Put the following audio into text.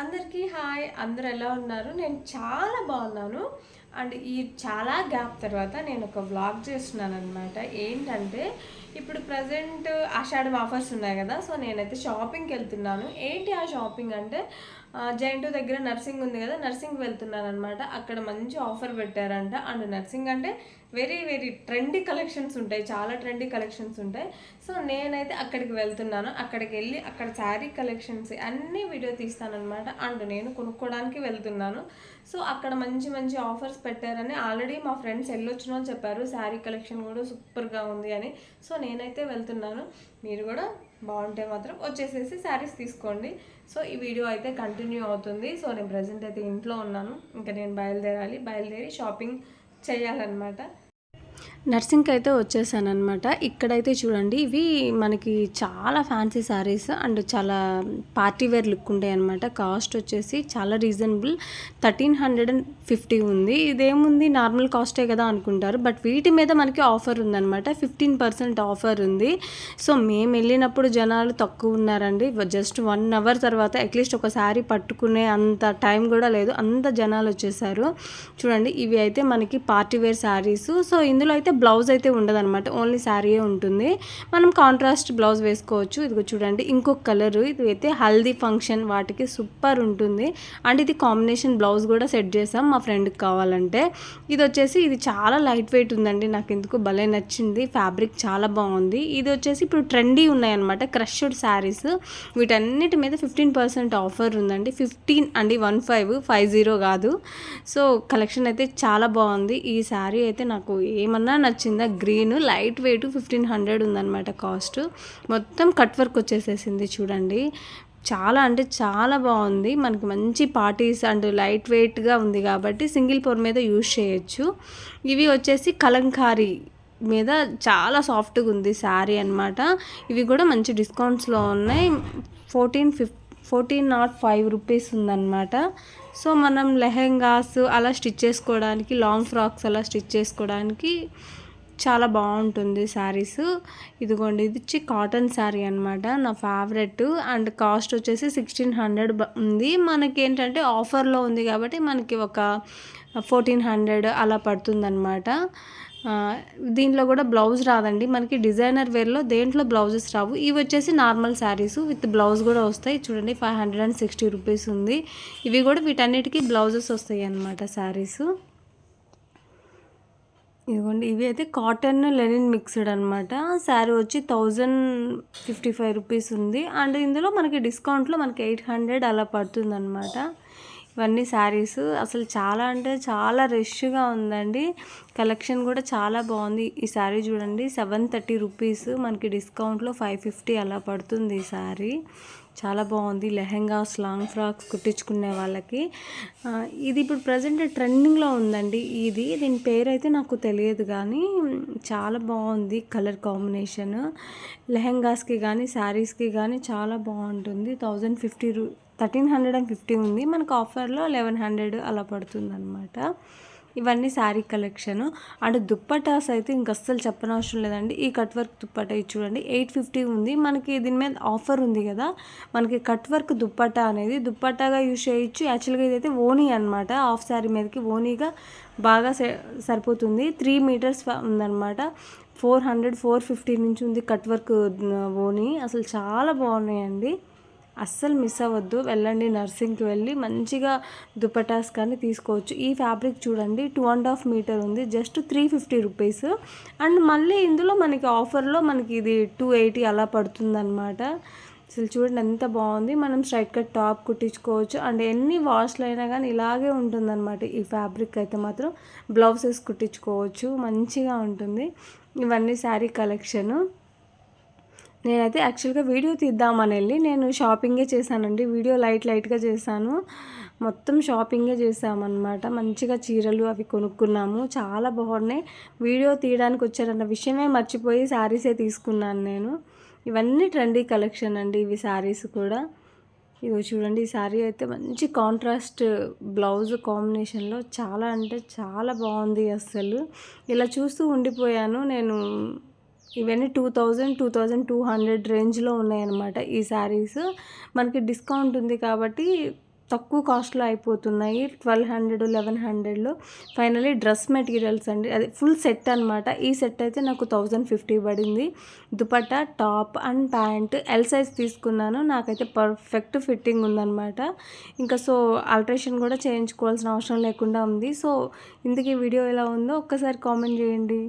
అందరికీ హాయ్ అందరు ఎలా ఉన్నారు? నేను చాలా బాగున్నాను. అండ్ ఈ చాలా గ్యాప్ తర్వాత నేను ఒక వ్లాగ్ చేస్తున్నాను అనమాట ఏంటంటే ఇప్పుడు ప్రజెంట్ ఆషాఢం ఆఫర్స్ ఉన్నాయి కదా సో నేనైతే షాపింగ్కి వెళ్తున్నాను. ఏంటి ఆ షాపింగ్ అంటే జైంటూ దగ్గర నర్సింగ్ ఉంది కదా నర్సింగ్ వెళ్తున్నాను అనమాట అక్కడ మంచి ఆఫర్ పెట్టారంట. అండ్ నర్సింగ్ అంటే వెరీ వెరీ ట్రెండీ కలెక్షన్స్ ఉంటాయి చాలా ట్రెండీ కలెక్షన్స్ ఉంటాయి. సో నేనైతే అక్కడికి వెళ్తున్నాను. అక్కడికి వెళ్ళి అక్కడ శారీ కలెక్షన్స్ అన్నీ వీడియో తీస్తానమాట అండ్ నేను కొనుక్కోవడానికి వెళ్తున్నాను. సో అక్కడ మంచి మంచి ఆఫర్స్ పెట్టారని ఆల్రెడీ మా ఫ్రెండ్స్ వెళ్ళొచ్చిన వాళ్ళు చెప్పారు. శారీ కలెక్షన్ కూడా సూపర్గా ఉంది అని. సో నేనైతే వెళ్తున్నాను. మీరు కూడా బాగుంటే మాత్రం వచ్చేసేసి శారీస్ తీసుకోండి. సో ఈ వీడియో అయితే కంటిన్యూ అవుతుంది. సో నేను ప్రజెంట్ అయితే ఇంట్లో ఉన్నాను. ఇంకా నేను బయలుదేరాలి. బయలుదేరి షాపింగ్ చేయాలన్నమాట. నర్సింగ్కి అయితే వచ్చేసాను అనమాట ఇక్కడైతే చూడండి ఇవి మనకి చాలా ఫ్యాన్సీ శారీస్ అండ్ చాలా పార్టీ వేర్ లుక్ ఉంటాయి అనమాట కాస్ట్ వచ్చేసి చాలా reasonable thirteen hundred and fifty ఉంది. ఇదేముంది? నార్మల్ కాస్టే కదా అనుకుంటారు. బట్ వీటి మీద మనకి ఆఫర్ ఉందనమాట ఫిఫ్టీన్ పర్సెంట్ ఆఫర్ ఉంది. సో మేము వెళ్ళినప్పుడు జనాలు తక్కువ ఉన్నారండి. జస్ట్ వన్ అవర్ తర్వాత అట్లీస్ట్ ఒక శారీ పట్టుకునే అంత టైం కూడా లేదు. అంత జనాలు వచ్చేసారు. చూడండి ఇవి అయితే మనకి పార్టీ వేర్ శారీస్ సో ఇందులో అయితే బ్లౌజ్ అయితే ఉండదు అనమాట ఓన్లీ శారీయే ఉంటుంది. మనం కాంట్రాస్ట్ బ్లౌజ్ వేసుకోవచ్చు. ఇదిగో చూడండి ఇంకొక కలర్ ఇది అయితే హల్దీ ఫంక్షన్ వాటికి సూపర్ ఉంటుంది. అండ్ ఇది కాంబినేషన్ బ్లౌజ్ కూడా సెట్ చేసాం మా ఫ్రెండ్కి కావాలంటే. ఇది వచ్చేసి ఇది చాలా లైట్ వెయిట్ ఉందండి. నాకు ఎందుకు భలే నచ్చింది. ఫ్యాబ్రిక్ చాలా బాగుంది. ఇది వచ్చేసి ఇప్పుడు ట్రెండీ ఉన్నాయన్నమాట క్రష్డ్ శారీస్. వీటన్నిటి మీద ఫిఫ్టీన్ పర్సెంట్ ఆఫర్ ఉందండి. ఫిఫ్టీన్ అండి వన్ ఫైవ్ ఫైవ్ జీరో కాదు. సో కలెక్షన్ అయితే చాలా బాగుంది. ఈ శారీ అయితే నాకు ఏమన్నా నచ్చిందా? Green light weight fifteen hundred ఉందన్నమాట కాస్ట్ మొత్తం కట్ వర్క్ వచ్చేసేసింది చూడండి. చాలా అంటే చాలా బాగుంది. మనకి మంచి పార్టీస్ అండ్ లైట్ వెయిట్గా ఉంది కాబట్టి సింగిల్ పోర్ మీద యూజ్ చేయొచ్చు. ఇవి వచ్చేసి కలంకారీ మీద చాలా సాఫ్ట్గా ఉంది శారీ అనమాట ఇవి కూడా మంచి డిస్కౌంట్స్లో ఉన్నాయి. Fourteen fif fourteen not five rupees ఉందన్నమాట. సో మనం లెహెంగాస్ అలా స్టిచ్ చేసుకోవడానికి లాంగ్ ఫ్రాక్స్ అలా స్టిచ్ చేసుకోవడానికి చాలా బాగుంటుంది శారీస్. ఇదిగోండి ఇది వచ్చి కాటన్ శారీ అనమాట నా ఫేవరెట్. అండ్ కాస్ట్ వచ్చేసి సిక్స్టీన్ హండ్రెడ్ ఉంది. మనకి ఏంటంటే ఆఫర్లో ఉంది కాబట్టి మనకి ఒక ఫోర్టీన్ హండ్రెడ్ అలా పడుతుందన్నమాట. దీంట్లో కూడా బ్లౌజ్ రాదండి. మనకి డిజైనర్ వేర్లో దేంట్లో బ్లౌజెస్ రావు. ఇవి వచ్చేసి నార్మల్ శారీస్ విత్ బ్లౌజ్ కూడా వస్తాయి. చూడండి five hundred and sixty rupees ఉంది. ఇవి కూడా వీటన్నిటికీ బ్లౌజెస్ వస్తాయి అన్నమాట శారీస్. ఇదిగోండి ఇవి అయితే కాటన్ లెనిన్ మిక్స్డ్ అనమాట శారీ వచ్చి థౌజండ్ ఫిఫ్టీ ఫైవ్ రూపీస్ ఉంది. అండ్ ఇందులో మనకి డిస్కౌంట్లో మనకి ఎయిట్ హండ్రెడ్ అలా పడుతుందన్నమాట. ఇవన్నీ శారీస్. అసలు చాలా అంటే చాలా రష్గా ఉందండి. కలెక్షన్ కూడా చాలా బాగుంది. ఈ శారీ చూడండి సెవెన్ థర్టీ రూపీస్. మనకి డిస్కౌంట్లో ఫైవ్ ఫిఫ్టీ అలా పడుతుంది ఈ శారీ. చాలా బాగుంది. లెహెంగాస్ లాంగ్ ఫ్రాక్స్ కుట్టించుకునే వాళ్ళకి. ఇది ఇప్పుడు ప్రజెంట్ ట్రెండింగ్లో ఉందండి ఇది. దీని పేరు అయితే నాకు తెలియదు కానీ చాలా బాగుంది కలర్ కాంబినేషన్. లెహెంగాస్కి కానీ శారీస్కి కానీ చాలా బాగుంటుంది. థౌజండ్ ఫిఫ్టీ రూ థర్టీన్ హండ్రెడ్ అండ్ ఫిఫ్టీ ఉంది. మనకు ఆఫర్లో లెవెన్ హండ్రెడ్ అలా పడుతుంది అనమాట ఇవన్నీ శారీ కలెక్షన్. అండ్ దుప్పటాస్ అయితే ఇంక అస్సలు చెప్పనవసరం లేదండి. ఈ కట్ వర్క్ దుప్పటా ఇది చూడండి. ఎయిట్ ఫిఫ్టీ ఉంది. మనకి దీని మీద ఆఫర్ ఉంది కదా. మనకి కట్ వర్క్ దుప్పటా అనేది దుప్పటాగా యూజ్ చేయొచ్చు. యాక్చువల్గా ఇదైతే ఓనీ అనమాట హాఫ్ శారీ మీదకి ఓనీగా బాగా సరిపోతుంది. త్రీ మీటర్స్ ఉందన్నమాట. ఫోర్ హండ్రెడ్ ఫోర్ ఫిఫ్టీ నుంచి ఉంది కట్ వర్క్ ఓనీ. అసలు చాలా బాగున్నాయండి. అస్సలు మిస్ అవ్వద్దు. వెళ్ళండి నర్సింగ్కి వెళ్ళి మంచిగా దుపటాస్ కానీ తీసుకోవచ్చు. ఈ ఫ్యాబ్రిక్ చూడండి టూ అండ్ హాఫ్ మీటర్ ఉంది. Just three fifty rupees and మళ్ళీ ఇందులో మనకి ఆఫర్లో మనకి ఇది టూ ఎయిటీ అలా పడుతుందన్నమాట. అసలు చూడండి ఎంత బాగుంది. మనం స్ట్రైట్ కట్ టాప్ కుట్టించుకోవచ్చు. అండ్ ఎన్ని వాష్లు అయినా కానీ ఇలాగే ఉంటుందన్నమాట ఈ ఫ్యాబ్రిక్ అయితే మాత్రం. బ్లౌజెస్ కుట్టించుకోవచ్చు. మంచిగా ఉంటుంది. ఇవన్నీ శారీ కలెక్షను. నేనైతే యాక్చువల్గా వీడియో తీద్దామని వెళ్ళి నేను షాపింగే చేశానండి. వీడియో లైట్ లైట్గా చేశాను. మొత్తం షాపింగే చేసామన్నమాట మంచిగా చీరలు అవి కొనుక్కున్నాము. చాలా బాగున్నాయి. వీడియో తీయడానికి వచ్చారన్న విషయమే మర్చిపోయి శారీసే తీసుకున్నాను నేను. ఇవన్నీ ట్రెండీ కలెక్షన్ అండి ఇవి శారీస్ కూడా. ఇదిగో చూడండి ఈ శారీ అయితే మంచి కాంట్రాస్ట్ బ్లౌజ్ కాంబినేషన్లో చాలా అంటే చాలా బాగుంది అసలు ఇలా చూస్తూ ఉండిపోయాను. నేను ఇవన్నీ two thousand two thousand two hundred రేంజ్లో ఉన్నాయన్నమాట ఈ శారీస్. మనకి డిస్కౌంట్ ఉంది కాబట్టి తక్కువ కాస్ట్లో అయిపోతున్నాయి. ట్వెల్వ్ హండ్రెడ్ లెవెన్ హండ్రెడ్లో. ఫైనలీ డ్రెస్ మెటీరియల్స్ అండి. అది ఫుల్ సెట్ అనమాట ఈ సెట్ అయితే నాకు థౌజండ్ ఫిఫ్టీ పడింది. Dupatta top and pant L size తీసుకున్నాను. నాకైతే పర్ఫెక్ట్ ఫిట్టింగ్ ఉందన్నమాట. ఇంకా సో ఆల్ట్రేషన్ కూడా చేయించుకోవాల్సిన అవసరం లేకుండా ఉంది. సో ఇందుకు ఈ వీడియో ఎలా ఉందో ఒక్కసారి కామెంట్ చేయండి.